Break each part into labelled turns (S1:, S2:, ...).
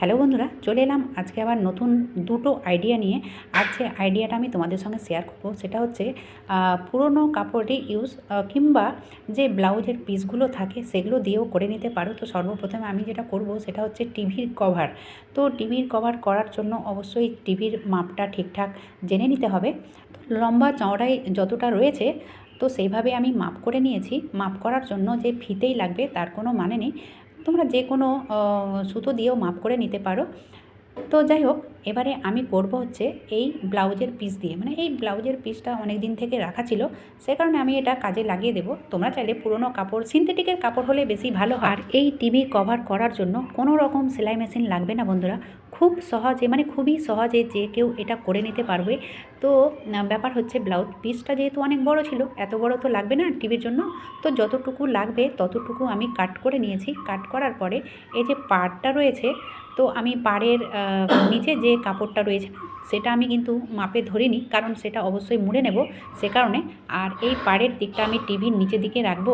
S1: Hello বন্ধুরা, চলে এলাম আজকে আবার নতুন দুটো আইডিয়া নিয়ে। আর যে আইডিয়াটা আমি তোমাদের সঙ্গে শেয়ার করব। সেটা হচ্ছে পুরনো কাপড়ে ইউজ কিংবা যে ব্লাউজের পিসগুলো থাকে সেগুলো দিয়েও করে নিতে পারো। তো সর্বপ্রথমে আমি যেটা করব, সেটা হচ্ছে টিভির কভার তো টিভির কভার করার জন্য অবশ্যই টিভির মাপটা ঠিকঠাক জেনে নিতে হবে। তো লম্বা চওড়াই যতটা রয়েছে, তো সেইভাবে আমি মাপ করে নিয়েছি। মাপ করার জন্য যে ফিতেই লাগবে, তার কোনো মানে নেই। তোমরা যে কোনো সুতো দিয়েও মাপ করে নিতে পারো। তো যাই হোক এবারে আমি করব হচ্ছে এই ব্লাউজের পিস দিয়ে। মানে এই ব্লাউজের পিসটা অনেক দিন থেকে রাখা ছিল, সে কারণে আমি এটা কাজে লাগিয়ে দেবো। তোমরা চাইলে পুরনো কাপড় সিনথেটিকের কাপড় হলে বেশি ভালো আর এই টিভি কভার করার জন্য কোনো রকম সেলাই মেশিন লাগবে না বন্ধুরা। খুব সহজে মানে খুবই সহজে যে কেউ এটা করে নিতে পারবে। তো ব্যাপার হচ্ছে ব্লাউজ পিসটা যেহেতু অনেক বড় ছিল, এত বড় তো লাগবে না টিভির জন্য। তো যতটুকু লাগবে ততটুকু আমি কাট করে নিয়েছি। কাট করার পরে এই যে পাড়টা রয়েছে, তো আমি পাড়ের নিচে যে কাপড়টা রয়েছে, সেটা আমি কিন্তু মাপে ধরিনি, কারণ সেটা অবশ্যই মুড়ে নেব সে কারণে। আর এই পাড়ের দিকটা আমি টিভির নিচের দিকে রাখব,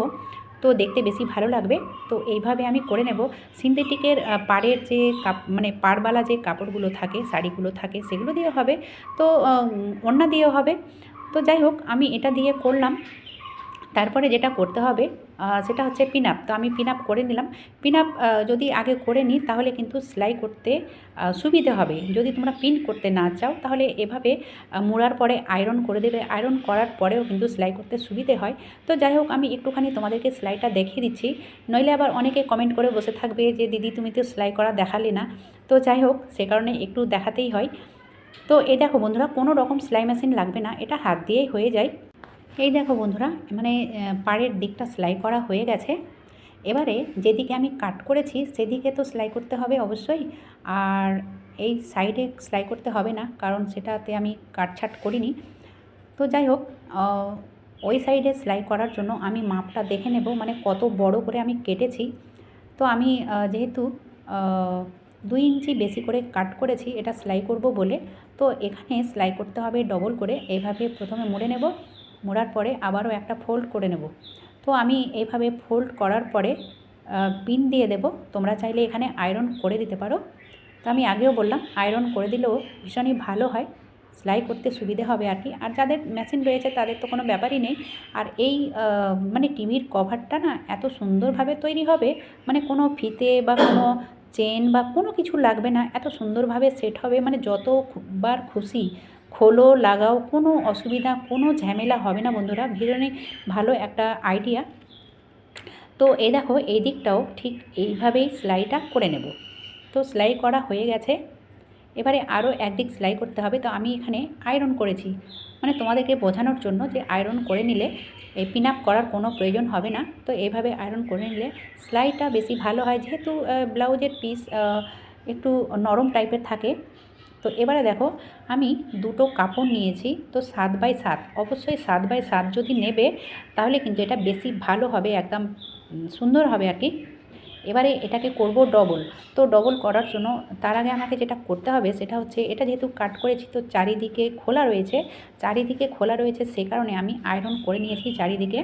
S1: তো দেখতে বেশি ভালো লাগবে। তো এইভাবে আমি করে নেব। সিনথেটিকের পাড়ের যে কাপ মানে পাড়বালা যে কাপড়গুলো থাকে, শাড়িগুলো থাকে, সেগুলো দিয়ে হবে। তো ওড়না দিয়েও হবে। তো যাই হোক, আমি এটা দিয়ে করলাম। তারপরে যেটা করতে হবে সেটা হচ্ছে পিন আপ তো আমি পিন আপ করে নিলাম। পিন আপ যদি আগে করে নিই, তাহলে কিন্তু সেলাই করতে সুবিধে হবে। যদি তোমরা পিন করতে না চাও, তাহলে এভাবে মোড়ার পরে আয়রন করে দেবে। আয়রন করার পরেও কিন্তু সেলাই করতে সুবিধে হয়। তো যাই হোক, আমি একটুখানি তোমাদেরকে সেলাইটা দেখিয়ে দিচ্ছি। নইলে আবার অনেকে কমেন্ট করে বসে থাকবে যে, দিদি, তুমি তো সেলাই করা দেখালে না। তো যাই হোক, সে কারণে একটু দেখাতেই হয়। তো এই দেখো বন্ধুরা, কোনো রকম সেলাই মেশিন লাগবে না। এটা হাত দিয়েই হয়ে যায়। এই দেখো বন্ধুরা মানে পাড়ের দিকটা সেলাই করা হয়ে গেছে। এবারে যেদিকে আমি কাট করেছি, সেদিকে তো সেলাই করতে হবে অবশ্যই। আর এই সাইডে সেলাই করতে হবে না, কারণ সেটাতে আমি কাটছাট করিনি। তো যাই হোক ওই সাইডে সেলাই করার জন্য আমি মাপটা দেখে নেব মানে কত বড় করে আমি কেটেছি। তো আমি যেহেতু দুই ইঞ্চি বেশি করে কাট করেছি, এটা সেলাই করব বলে। তো এখানে সেলাই করতে হবে ডবল করে এভাবে প্রথমে মুড়ে নেব। মোড়ার পরে আবারও একটা ফোল্ড করে নেব। তো আমি এইভাবে ফোল্ড করার পরে পিন দিয়ে দেব। তোমরা চাইলে এখানে আয়রন করে দিতে পারো। তো আমি আগেও বললাম আয়রন করে দিলেও ভীষণই ভালো হয়। সেলাই করতে সুবিধে হবে আর কি। আর যাদের মেশিন রয়েছে, তাদের তো কোনো ব্যাপারই নেই। আর এই মানে টিভির কভারটা না এত সুন্দরভাবে তৈরি হবে মানে কোনো ফিতে বা কোনো চেন বা কোনো কিছু লাগবে না। এত সুন্দরভাবে সেট হবে মানে যতবার খুশি খোলো, লাগাও, কোনো অসুবিধা, কোনো ঝামেলা হবে না বন্ধুরা। ভীষণই ভালো একটা আইডিয়া তো এই দেখো, এই দিকটাও ঠিক এইভাবেই সেলাইটা করে নেব। তো সেলাই করা হয়ে গেছে। এবারে আরও একদিক সেলাই করতে হবে। তো আমি এখানে আয়রন করেছি। মানে তোমাদেরকে বোঝানোর জন্য যে আয়রন করে নিলে এই পিন আপ করার কোনো প্রয়োজন হবে না। তো এইভাবে আয়রন করে নিলে সেলাইটা বেশি ভালো হয়। যেহেতু ব্লাউজের পিস একটু নরম টাইপের থাকে তো এবারে দেখো, আমি দুটো কাপড় নিয়েছি, তো সাত বাই সাত। অবশ্যই সাত বাই সাত যদি নেবে, তাহলে কিন্তু এটা বেশি ভালো হবে, একদম সুন্দর হবে আর কি। এবারে এটাকে করব ডবল তো ডবল করার জন্য তার আগে আমাকে যেটা করতে হবে, সেটা হচ্ছে এটা যেহেতু কাট করেছি, তো চারিদিকে খোলা রয়েছে। চারিদিকে খোলা রয়েছে সে কারণে আমি আয়রন করে নিয়েছি চারিদিকে।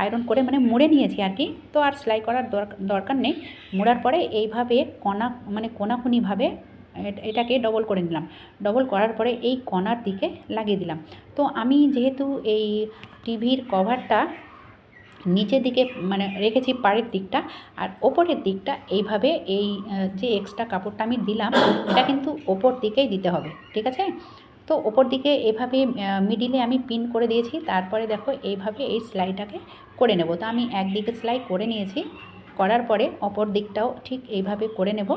S1: আয়রন করে মানে মুড়ে নিয়েছি আর কি। তো আর সেলাই করার দরকার নেই। মোড়ার পরে এইভাবে কণা মানে কোনাকুনিভাবে এটাকে ডবল করে নিলাম। ডবল করার পরে এই কণার দিকে লাগিয়ে দিলাম। তো আমি যেহেতু এই টিভির কভারটা নিচের দিকে মানে রেখেছি পাড়ের দিকটা, আর ওপরের দিকটা এইভাবে এই যে এক্সট্রা কাপড়টা আমি দিলাম, এটা কিন্তু ওপর দিকেই দিতে হবে, ঠিক আছে? তো ওপর দিকে এভাবে মিডিলে আমি পিন করে দিয়েছি, তারপরে দেখো এইভাবে এই সেলাইটাকে করে নেব। তো আমি একদিকে সেলাই করে নিয়েছি, করার পরে অপর দিকটাও ঠিক এইভাবে করে নেব।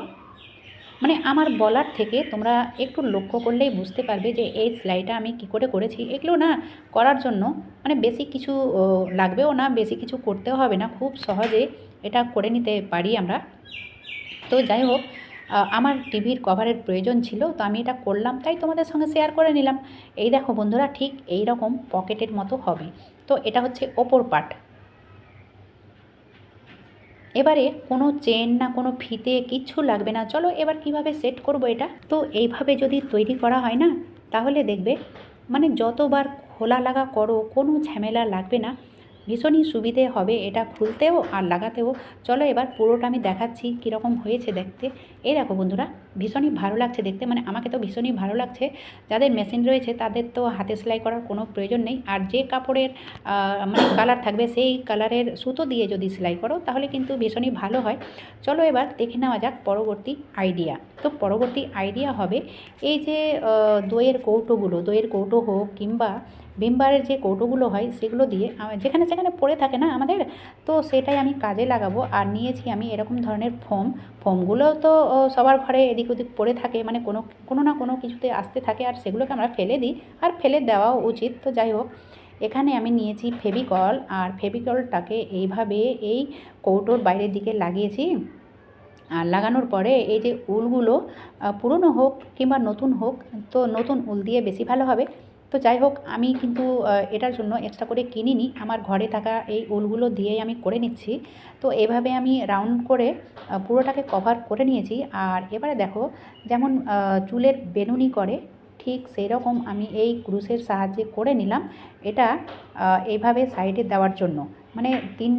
S1: মানে আমার বলার থেকে তোমরা একটু লক্ষ্য করলেই বুঝতে পারবে যে এই সেলাইটা আমি কি করে করেছি। এগুলো না করার জন্য মানে বেশি কিছু লাগবেও না, বেশি কিছু করতেও হবে না। খুব সহজে এটা করে নিতে পারি আমরা। তো যাই হোক আমার টিভির কভারের প্রয়োজন ছিল, তো আমি এটা করলাম, তাই তোমাদের সঙ্গে শেয়ার করে নিলাম। এই দেখো বন্ধুরা, ঠিক এই রকম পকেটের মতো হবে। তো এটা হচ্ছে ওপর পার্ট এবারে কোনো চেন না, কোনো ফিতে কিচ্ছু লাগবে না। চলো এবার কীভাবে সেট করব এটা? তো এইভাবে যদি তৈরি করা হয় না, তাহলে দেখবে মানে যতবার খোলা লাগা করো, কোনো ঝামেলা লাগবে না। ভীষণই সুবিধে হবে এটা খুলতেও আর লাগাতেও। চলো এবার পুরোটা আমি দেখাচ্ছি কীরকম হয়েছে দেখতে। এই দেখো বন্ধুরা, ভীষণই ভালো লাগছে দেখতে। মানে আমাকে তো ভীষণই ভালো লাগছে। যাদের মেশিন রয়েছে তাদের তো হাতে সেলাই করার কোনো প্রয়োজন নেই। আর যে কাপড়ের মানে কালার থাকবে সেই কালারের সুতো দিয়ে যদি সেলাই করো, তাহলে কিন্তু ভীষণই ভালো হয়। চলো এবার দেখে নেওয়া যাক পরবর্তী আইডিয়া তো পরবর্তী আইডিয়া হবে এই যে দইয়ের কৌটোগুলো, দইয়ের কৌটো হোক কিংবা ভিমবারের যে কৌটোগুলো হয় সেগুলো দিয়ে যেখানে সেখানে পড়ে থাকে না আমাদের, তো সেটাই আমি কাজে লাগাবো। আর নিয়েছি আমি এরকম ধরনের ফোম। ফোমগুলো তো সবার ঘরে এদিক ওদিক পড়ে থাকে মানে কোনো কোনো না কোনো কিছুতে আসতে থাকে। আর সেগুলোকে আমরা ফেলে দিই আর ফেলে দেওয়াও উচিত। তো যাই হোক, এখানে আমি নিয়েছি ফেভিকল। আর ফেভিকলটাকে এইভাবে এই কৌটোর বাইরের দিকে লাগিয়েছি। আর লাগানোর পরে এই যে উলগুলো পুরনো হোক কিংবা নতুন হোক, তো নতুন উল দিয়ে বেশি ভালো হবে। তো যাই হোক, আমি কিন্তু এটার জন্য এক্সট্রা করে কিনিনি আমার ঘরে থাকা এই উলগুলো দিয়েই আমি করে নিচ্ছি। তো এভাবে আমি রাউন্ড করে পুরোটাকে কভার করে নিয়েছি। আর এবারে দেখো, যেমন চুলের বেনুনি করে, ঠিক সেই রকম আমি এই ক্রুশের সাহায্যে করে নিলাম। এটা এইভাবে সাইডে দেওয়ার জন্য। মানে তিন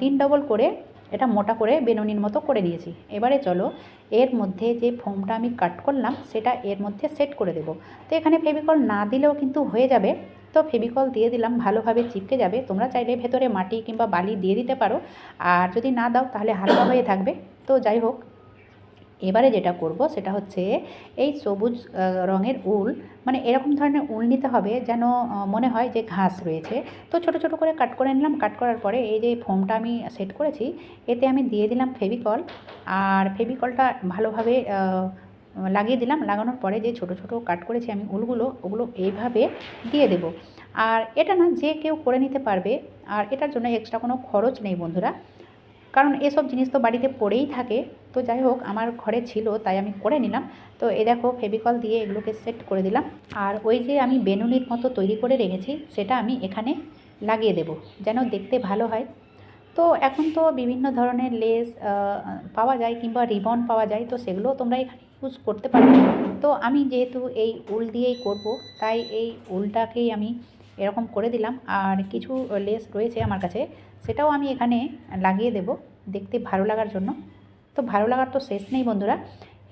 S1: তিন ডবল করে এটা মোটা করে বেনুনির মতো করে নিয়েছি। এবারে চলো, এর মধ্যে যে ফোমটা আমি কাট করলাম, সেটা এর মধ্যে সেট করে দেব। তো এখানে ফেভিকল না দিলেও কিন্তু হয়ে যাবে। তো ফেভিকল দিয়ে দিলাম, ভালোভাবে চিপকে যাবে। তোমরা চাইলে ভেতরে মাটি কিংবা বালি দিয়ে দিতে পারো। আর যদি না দাও, তাহলে হালকা হয়ে থাকবে। তো যাই হোক এবারে যেটা করব সেটা হচ্ছে এই সবুজ রঙের উল মানে এরকম ধরনের উল নিতে হবে যেন মনে হয় যে ঘাস রয়েছে। তো ছোট ছোট করে কাট করে নিলাম। কাট করার পরে এই যে ফোমটা আমি সেট করেছি, এতে আমি দিয়ে দিলাম ফেভিকল। আর ফেভিকলটা ভালোভাবে লাগিয়ে দিলাম। লাগানোর পরে যে ছোট ছোট কাট করেছি আমি উলগুলো, ওগুলো এইভাবে দিয়ে দেব। আর এটা না যে কেউ করে নিতে পারবে। আর এটার জন্য এক্সট্রা কোনো খরচ নেই বন্ধুরা। কারণ এসব জিনিস তো বাড়িতে পড়েই থাকে। তো যাই হোক, আমার ঘরে ছিল, তাই আমি করে নিলাম। তো এ দেখো, ফেভিকল দিয়ে এগুলোকে সেট করে দিলাম। আর ওই যে আমি বেনুনির মতো তৈরি করে রেখেছি, সেটা আমি এখানে লাগিয়ে দেব, যেন দেখতে ভালো হয়। তো এখন তো বিভিন্ন ধরনের লেস পাওয়া যায় কিংবা রিবন পাওয়া যায়, তো সেগুলোও তোমরা এখানে ইউজ করতে পারো। তো আমি যেহেতু এই উল দিয়েই করব, তাই এই উলটাকেই আমি এরকম করে দিলাম। আর কিছু লেস রয়েছে আমার কাছে সেটাও আমি এখানে লাগিয়ে দেব দেখতে ভালো লাগার জন্য। তো ভালো লাগার তো শেষ নেই বন্ধুরা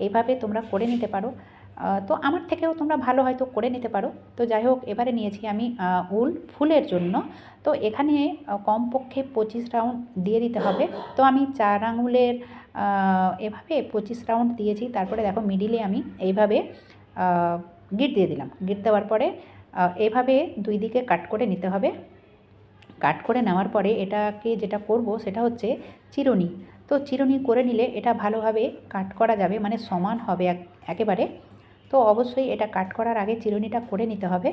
S1: এইভাবে তোমরা করে নিতে পারো। তো আমার থেকেও তোমরা ভালো হয়তো করে নিতে পারো। তো যাই হোক, এবারে নিয়েছি আমি উল ফুলের জন্য। তো এখানে কমপক্ষে পঁচিশ রাউন্ড দিয়ে দিতে হবে। তো আমি চার আঙুলের এভাবে পঁচিশ রাউন্ড দিয়েছি। তারপরে দেখো মিডিলে আমি এইভাবে গিট দিয়ে দিলাম। গিট দেওয়ার পরে এভাবে দুই দিকে কাট করে নিতে হবে। কাট করে নেওয়ার পরে এটাকে যেটা করব সেটা হচ্ছে চিরুনি। তো চিরুনি করে নিলে এটা ভালোভাবে কাট করা যাবে মানে সমান হবে এক- একেবারে। তো অবশ্যই এটা কাট করার আগে চিরুনিটা করে নিতে হবে।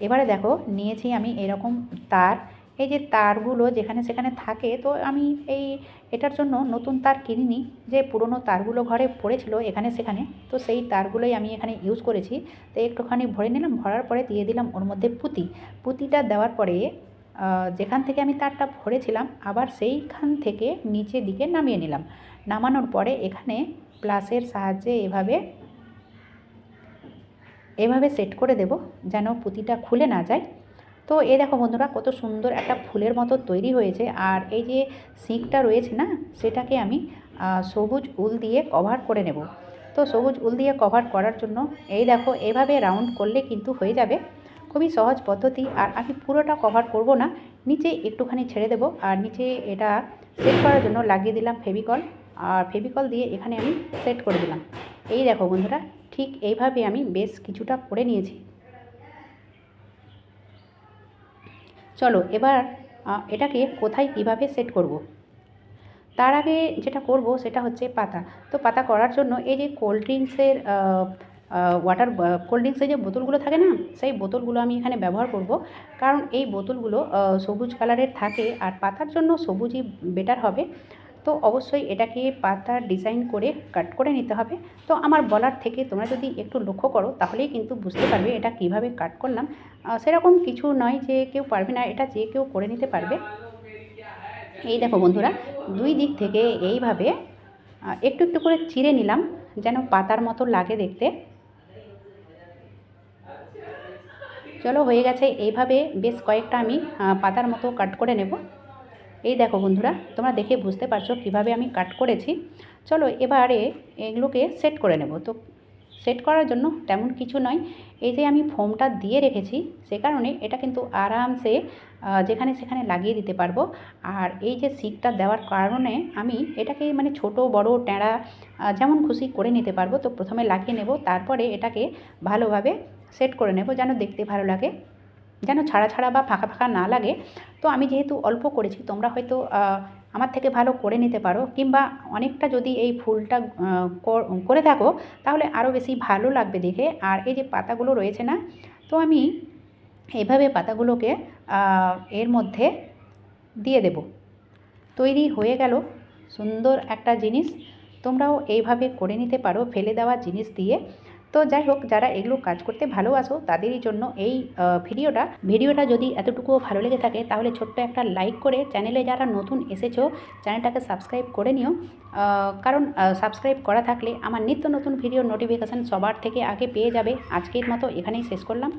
S1: এবারে দেখো, নিয়েছি আমি এরকম তার। এই যে তারগুলো যেখানে সেখানে থাকে, তো আমি এই, এটার জন্য নতুন তার কিনিনি। যে পুরনো তারগুলো ঘরে পড়েছিল এখানে সেখানে, তো সেই তারগুলোই আমি এখানে ইউজ করেছি। তো একটুখানি ভরে নিলাম, ভরার পরে দিয়ে দিলাম ওর মধ্যে পুঁতি। পুঁতিটা দেওয়ার পরে যেখান থেকে আমি তারটা ভরেছিলাম, আবার সেইখান থেকে নিচের দিকে নামিয়ে নিলাম। নামানোর পরে এখানে প্লাসের সাহায্যে এভাবে এভাবে সেট করে দেব যেন পুঁতিটা খুলে না যায়। তো এ দেখো বন্ধুরা, কত সুন্দর একটা ফুলের মতো তৈরি হয়েছে। আর এই যে সিঁকটা রয়েছে না, সেটাকে আমি সবুজ উল দিয়ে কভার করে নেব। তো সবুজ উল দিয়ে কভার করার জন্য, এই দেখো, এভাবে রাউন্ড করলে কিন্তু হয়ে যাবে। খুবই সহজ পদ্ধতি আর আমি পুরোটা কভার করব না। নিচে একটুখানি ছেড়ে দেব আর নিচে এটা সেট করার জন্য লাগিয়ে দিলাম ফেভিকল আর ফেভিকল দিয়ে এখানে আমি সেট করে দিলাম। এই দেখো বন্ধুরা, ঠিক এইভাবে আমি বেশ কিছুটা করে নিয়েছি। চলো এবার এটাকে কোথায় কীভাবে সেট করব। তার আগে যেটা করব সেটা হচ্ছে পাতা। তো পাতা করার জন্য এই যে কোল্ড ড্রিঙ্কসের ওয়াটার কোল্ড ড্রিঙ্কসের যে বোতলগুলো থাকে না, সেই বোতলগুলো আমি এখানে ব্যবহার করব। কারণ এই বোতলগুলো সবুজ কালারের থাকে আর পাতার জন্য সবুজই বেটার হবে। তো অবশ্যই এটাকে পাতার ডিজাইন করে কাট করে নিতে হবে। তো আমার বলার থেকে তোমরা যদি একটু লক্ষ্য করো, তাহলেই কিন্তু বুঝতে পারবে এটা কীভাবে কাট করলাম। সেরকম কিছু নয় যে কেউ পারবে না, এটা যে কেউ করে নিতে পারবে। এই দেখো বন্ধুরা, দুই দিক থেকে এইভাবে একটু একটু করে চিড়ে নিলাম, যেন পাতার মতো লাগে দেখতে। চলো হয়ে গেছে, এইভাবে বেশ কয়েকটা আমি পাতার মতো কাট করে নেব। এই দেখো বন্ধুরা, তোমরা দেখে বুঝতে পারছ কীভাবে আমি কাট করেছি। চলো এবারে এগুলোকে সেট করে নেব। তো সেট করার জন্য তেমন কিছু নয়, এই যে আমি ফোমটা দিয়ে রেখেছি, সে কারণে এটা কিন্তু আরামসে যেখানে সেখানে লাগিয়ে দিতে পারব। আর এই যে সিটটা দেওয়ার কারণে আমি এটাকে মানে ছোট, বড়, ট্যাঁড়া যেমন খুশি করে নিতে পারব, তো প্রথমে লাগিয়ে নেব, তারপরে এটাকে ভালোভাবে সেট করে নেব যেন দেখতে ভালো লাগে, যেন ছাড়া ছাড়া বা ফাঁকা ফাঁকা না লাগে। তো আমি যেহেতু অল্প করেছি, তোমরা হয়তো আমার থেকে ভালো করে নিতে পারো, কিংবা অনেকটা যদি এই ফুলটা করে থাকো, তাহলে আরও বেশি ভালো লাগবে দেখে। আর এই যে পাতাগুলো রয়েছে না, তো আমি এইভাবে পাতাগুলোকে এর মধ্যে দিয়ে দেব। তৈরি হয়ে গেল সুন্দর একটা জিনিস। তোমরাও এইভাবে করে নিতে পারো, ফেলে দেওয়া জিনিস দিয়ে। তো যাই হোক, যারা এগুলো কাজ করতে ভালোবাসো, তাদেরই জন্য এই ভিডিওটা। ভিডিওটা যদি এতটুকুও ভালো লেগে থাকে, তাহলে ছোট্ট একটা লাইক করে চ্যানেলে যারা নতুন এসেছ চ্যানেলটাকে সাবস্ক্রাইব করে নিও। কারণ সাবস্ক্রাইব করা থাকলে আমার নিত্য নতুন ভিডিও নোটিফিকেশান সবার থেকে আগে পেয়ে যাবে। আজকের মতো এখানেই শেষ করলাম।